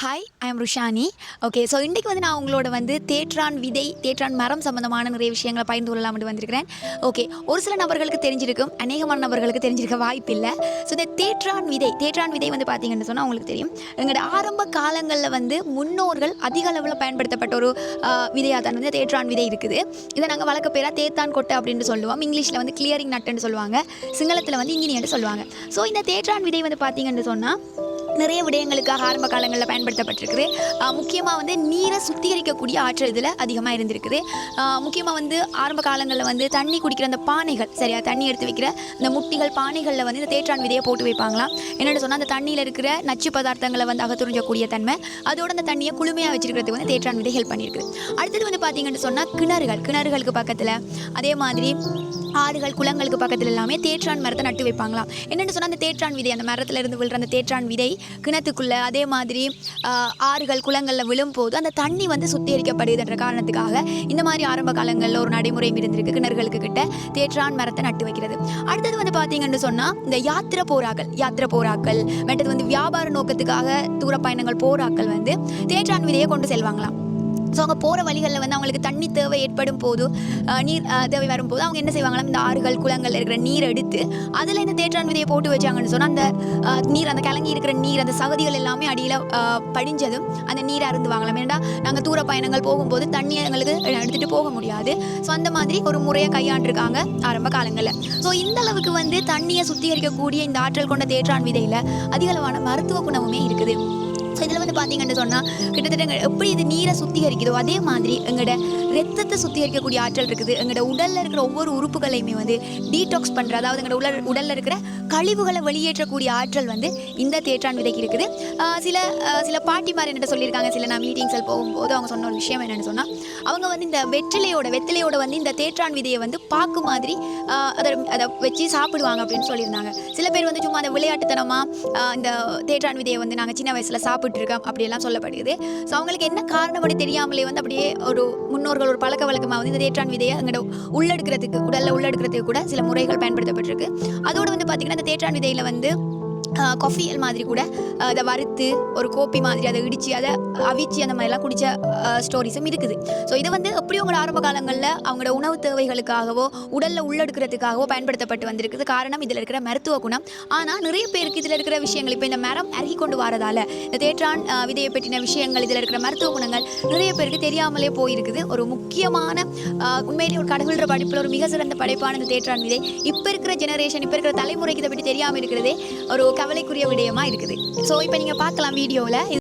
Hi I am Rushani okay so இன்றைக்கி வந்து நான் உங்களோட வந்து தேற்றான் விதை தேற்றான் மரம் சம்மந்தமான நிறைய விஷயங்களை பயந்து கொள்ளலாம்னு வந்திருக்கிறேன். ஓகே ஒரு சில நபர்களுக்கு தெரிஞ்சிருக்கும் அநேகமான நபர்களுக்கு தெரிஞ்சிருக்க வாய்ப்பு இல்லை ஸோ இந்த தேற்றான் விதை தேற்றான் விதை வந்து பார்த்தீங்கன்னு சொன்னால் உங்களுக்கு தெரியும். எங்களோட ஆரம்ப காலங்களில் வந்து முன்னோர்கள் அதிக அளவில் பயன்படுத்தப்பட்ட ஒரு விதையாக தான் வந்து தேற்றான் விதை இருக்குது. இதை நாங்கள் வழக்க பேராக தேத்தான் கொட்டை அப்படின்னு சொல்லுவோம். இங்கிலீஷில் வந்து கிளியரிங் நட்டுன்னு சொல்லுவாங்க. சிங்களத்தில் வந்து இங்கினியன்னு சொல்லுவாங்க. ஸோ இந்த தேற்றான் விதை வந்து பார்த்தீங்கன்னு சொன்னால் நிறைய விடயங்களுக்காக ஆரம்ப காலங்களில் பயன்படுத்தப்பட்டிருக்குது. முக்கியமாக வந்து நீரை சுத்திகரிக்கக்கூடிய ஆற்றல் இதில் அதிகமாக இருந்திருக்குது. முக்கியமாக வந்து ஆரம்ப காலங்களில் வந்து தண்ணி குடிக்கிற அந்த பானைகள் சரியா? தண்ணி எடுத்து வைக்கிற இந்த முட்டிகள் பானைகளில் வந்து இந்த தேற்றான் விதையை போட்டு வைப்பாங்களாம். என்னென்னு சொன்னால் அந்த தண்ணியில் இருக்கிற நச்சு பதார்த்தங்களை வந்து அகத்துறிஞ்சக்கூடிய தன்மை அதோட அந்த தண்ணியை குளுமையாக வச்சிருக்கிறதுக்கு வந்து தேற்றான் விதை ஹெல்ப் பண்ணியிருக்குது அடுத்தது வந்து பார்த்தீங்கன்னு சொன்னால் கிணறுகள். கிணறுகளுக்கு பக்கத்தில் அதே மாதிரி ஆறுகள் குளங்களுக்கு பக்கத்தில் எல்லாமே தேற்றான் மரத்தை நட்டு வைப்பாங்களாம். என்னென்னு சொன்னால் அந்த தேற்றான் விதை அந்த மரத்தில் இருந்து விழுற அந்த தேற்றான் விதை கிணத்துக்குள்ளே அதே மாதிரி ஆறுகள் குளங்களில் விழும்போது அந்த தண்ணி வந்து சுத்திகரிக்கப்படுதுன்ற காரணத்துக்காக இந்த மாதிரி ஆரம்ப காலங்களில் ஒரு நடைமுறை இருந்திருக்கு கிணறுகளுக்கு கிட்ட. தேற்றான் மரத்தை நட்டு வைக்கிறது. அடுத்தது வந்து பார்த்தீங்கன்னு சொன்னால் இந்த யாத்திரை போராக்கள் யாத்திரை போராக்கள் மற்றது வந்து வியாபார நோக்கத்துக்காக தூர பயணங்கள் போராக்கள் வந்து தேற்றான் விதையை கொண்டு செல்வாங்களாம். ஸோ அவங்க போகிற வழிகளில் வந்து அவங்களுக்கு தண்ணி தேவை ஏற்படும் போது நீர் தேவை வரும்போது அவங்க என்ன செய்வாங்களாம் இந்த ஆறுகள் குளங்கள் இருக்கிற நீர் எடுத்து அதில் இந்த தேற்றான் விதையை போட்டு வச்சாங்கன்னு சொன்னால் அந்த நீர் அந்த கலங்கி இருக்கிற நீர் அந்த சகதிகள் எல்லாமே அடியில் படிஞ்சதும் அந்த நீரை அருந்துவாங்களாம். ஏன்னா நாங்கள் தூர பயணங்கள் போகும்போது தண்ணியை எங்களுக்கு எடுத்துகிட்டு போக முடியாது. ஸோ அந்த மாதிரி ஒரு முறையை கையாண்டிருக்காங்க ஆரம்ப காலங்களில். ஸோ இந்த அளவுக்கு வந்து தண்ணியை சுத்திகரிக்கக்கூடிய இந்த ஆற்றல் கொண்ட தேற்றான் விதையில் அதிக அளவான மருத்துவ குணமுமே இருக்குது. ஸோ இதில் வந்து பார்த்தீங்கன்னு சொன்னால் கிட்டத்தட்ட எப்படி இது நீரை சுத்திகரிக்குதோ அதே மாதிரி எங்களோட ரத்தத்தை சுத்திகரிக்கக்கூடிய ஆற்றல் இருக்குது. எங்களோட உடலில் இருக்கிற ஒவ்வொரு உறுப்புகளையுமே வந்து டீடாக்ஸ் பண்ணுற அதாவது எங்களோட உடல் உடலில் இருக்கிற கழிவுகளை வெளியேற்றக்கூடிய ஆற்றல் வந்து இந்த தேற்றான் விதைக்கு இருக்குது. சில சில பாட்டிமார் என்கிட்ட சொல்லியிருக்காங்க. சில நான் மீட்டிங்ஸில் போகும்போது அவங்க சொன்ன ஒரு விஷயம் என்னென்னு சொன்னால் அவங்க வந்து இந்த வெற்றிலையோட வெத்திலையோட வந்து இந்த தேற்றான் விதையை வந்து பாக்கு மாதிரி அதை அதை வச்சு சாப்பிடுவாங்க அப்படின்னு சொல்லியிருந்தாங்க. சில பேர் வந்து சும்மா அந்த விளையாட்டுத்தனமாக இந்த தேற்றான் விதையை வந்து நாங்கள் சின்ன வயசில் சாப்பிட்ருக்கோம் அப்படியெல்லாம் சொல்லப்படுது ஸோ அவங்களுக்கு என்ன காரணம் அப்படி தெரியாமலே வந்து அப்படியே ஒரு முன்னோர்கள் ஒரு பழக்க வழக்கமாக வந்து இந்த தேற்றான் விதையை எங்களோட உள்ளெடுக்கிறதுக்கு உடலில் உள்ளெடுக்கிறதுக்கு கூட சில முறைகள் பயன்படுத்தப்பட்டிருக்கு. அதோடு வந்து பார்த்திங்கன்னா இந்த தேற்றான் விதையில் வந்து கொஃபியல் மாதிரி கூட அதை வறுத்து ஒரு கோப்பி மாதிரி அதை இடித்து அதை அவிச்சு அந்த மாதிரிலாம் குடித்த ஸ்டோரிஸும் இருக்குது. ஸோ இதை வந்து எப்படி உங்களோட ஆரம்ப காலங்களில் அவங்களோட உணவு தேவைகளுக்காகவோ உடலில் உள்ளெடுக்கிறதுக்காகவோ பயன்படுத்தப்பட்டு வந்திருக்குது? காரணம் இதில் இருக்கிற மருத்துவ குணம். ஆனால் நிறைய பேருக்கு இதில் இருக்கிற விஷயங்கள் இப்போ இந்த மரம் அருகி கொண்டு வரதால இந்த தேற்றான் விதையை பற்றின விஷயங்கள் இதில் இருக்கிற மருத்துவ குணங்கள் நிறைய பேருக்கு தெரியாமலே போயிருக்குது. ஒரு முக்கியமான உண்மையிலே ஒரு கடவுள்கிற படிப்பில் ஒரு மிக சிறந்த படைப்பான இந்த தேற்றான் விதை இப்போ இருக்கிற ஜெனரேஷன் இப்போ இருக்கிற தலைமுறைக்கு இதை பற்றி தெரியாமல் இருக்கிறதே ஒரு கவலைக்குரிய விடயமா இருக்குது. ஸோ இப்போ நீங்கள் பார்க்கலாம் வீடியோவில்.